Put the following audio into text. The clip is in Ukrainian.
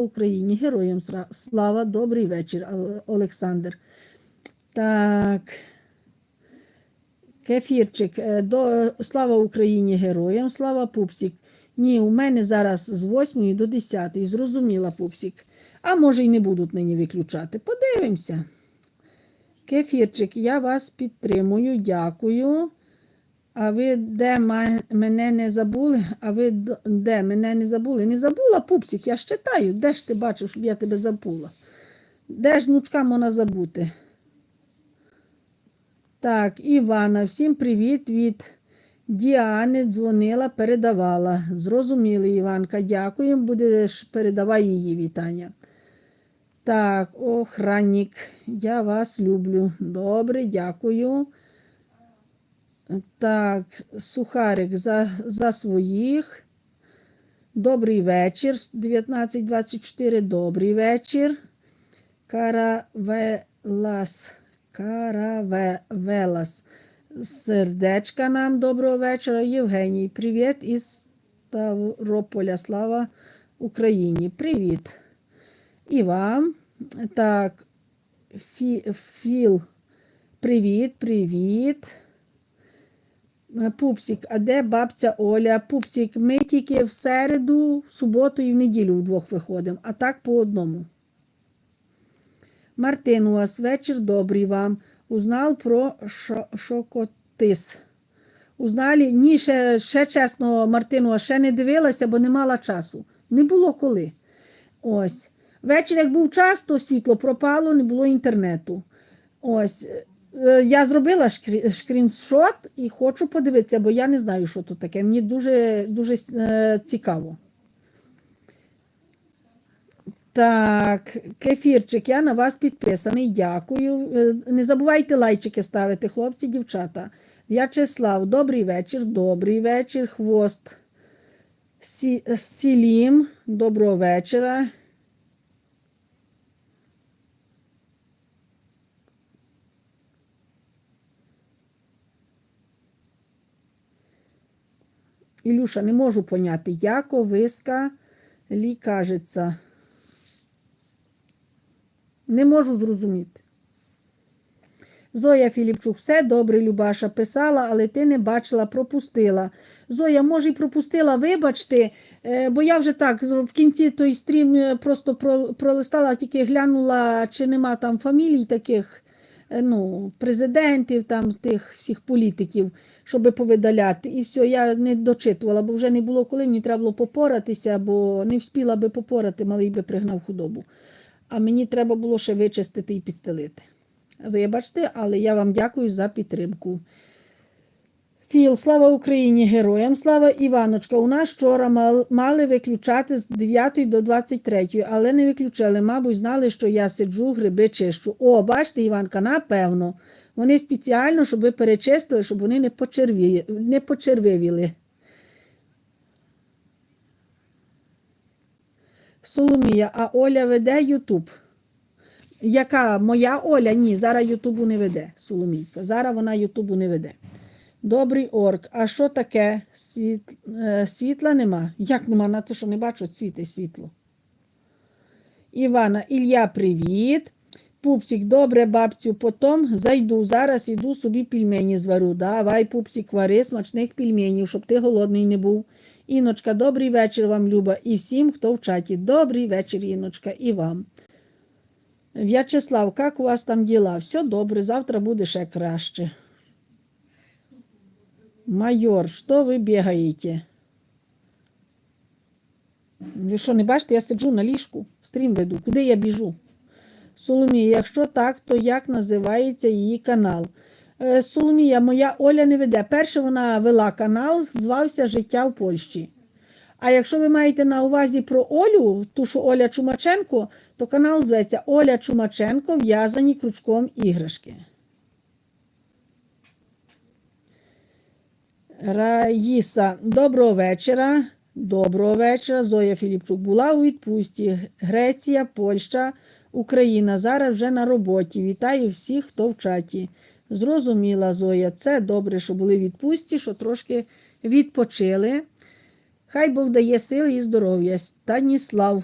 Україні, героям слава, добрий вечір, Олександр. Так. Кефірчик, е, до, слава Україні, героям, слава Пупсік. Ні, у мене зараз з 8 до 10, зрозуміла Пупсік. А може й не будуть нині виключати. Подивимося. Кефірчик, я вас підтримую, дякую. А ви де мене не забули? А ви де мене не забули? Не забула, пупсик, я ж читаю. Де ж ти бачив, щоб я тебе забула? Де ж внучка можна забути? Так, Івана, всім привіт від Діани. Дзвонила, передавала. Зрозуміли, Іванка, дякую. Будеш передавай її вітання. Так, охранник, я вас люблю. Добре, дякую. Так, сухарик за, за своїх. Добрий вечір. 1924. Добрий вечір. Каравелас. Каравелас. Сердечка нам доброго вечора. Євгеній, привіт із Ставрополя. Слава Україні. Привіт. І вам. Так, Фі, Філ. Привіт, привіт. Е, Пупсик, а де бабця Оля? Пупсик, ми тільки в середу, в суботу і в неділю вдвох виходимо, а так по одному. Мартин, у вас вечір добрий вам. Узнав про шо- шокотис. Узнали? Ні, ще, ще чесно, Мартину, ще не дивилася, бо не мала часу. Не було коли. Ось. Вечір, як був час, то світло пропало, не було інтернету. Ось. Е, Я зробила скріншот і хочу подивитися, бо я не знаю, що тут таке. Мені дуже, дуже е, цікаво. Так, кефірчик, я на вас підписаний. Дякую. Е, Не забувайте лайчики ставити, хлопці, дівчата. В'ячеслав, добрий вечір, добрий вечір. Хвост. Сі, Сілім, доброго вечора. Ілюша, не можу поняти, яковиска лі кажеться. Не можу зрозуміти. Зоя Філіпчук, все добре, Любаша, писала, але ти не бачила, пропустила. Зоя, може, й пропустила, вибачте, е, бо я вже так в кінці той стрім е, просто про- пролистала, тільки глянула, чи нема там фамілій таких ну, президентів, там тих всіх політиків, щоб повидаляти. І все, я не дочитувала, бо вже не було коли, мені треба було попоратися, бо не вспіла би попорати, малий би пригнав худобу. А мені треба було ще вичистити і підстелити. Вибачте, але я вам дякую за підтримку. Філ, слава Україні, героям, слава Іваночка. У нас вчора мали виключати з 9 до 23, але не виключали. Мабуть, знали, що я сиджу, гриби чищу. О, бачите, Іванка, напевно. Вони спеціально, щоб ви перечистили, щоб вони не, почерві... не почервивіли. Соломія, а Оля веде Ютуб. Яка моя Оля? Ні, зараз Ютубу не веде, Соломійка. Зараз вона Ютубу не веде. Добрий орк. А що таке? Світ... е, Світла нема? Як нема? На те, що не бачу, світи світло. Івана, Ілля, привіт. Пупсик, добре, бабцю, потім зайду. Зараз іду собі пельмені зварю. Давай, пупсик, вари смачних пельменів, щоб ти голодний не був. Іночка, добрий вечір вам, Люба, і всім, хто в чаті. Добрий вечір, Іночка, і вам. В'ячеслав, як у вас там діла? Все добре, завтра буде ще краще. Майор, що ви бігаєте? Ви що, не бачите, я сиджу на ліжку, стрім веду. Куди я біжу? Соломія, якщо так, то як називається її канал? Е, Соломія, моя Оля не веде. Перше вона вела канал, звався Життя в Польщі. А якщо ви маєте на увазі про Олю, ту, що Оля Чумаченко, то канал зветься Оля Чумаченко в'язані крючком іграшки. Раїса, доброго вечора. Доброго вечора. Зоя Філіпчук була у відпустці. Греція, Польща, Україна. Зараз вже на роботі. Вітаю всіх, хто в чаті. Зрозуміла Зоя. Це добре, що були в відпустці, що трошки відпочили. Хай Бог дає сили і здоров'я. Станіслав.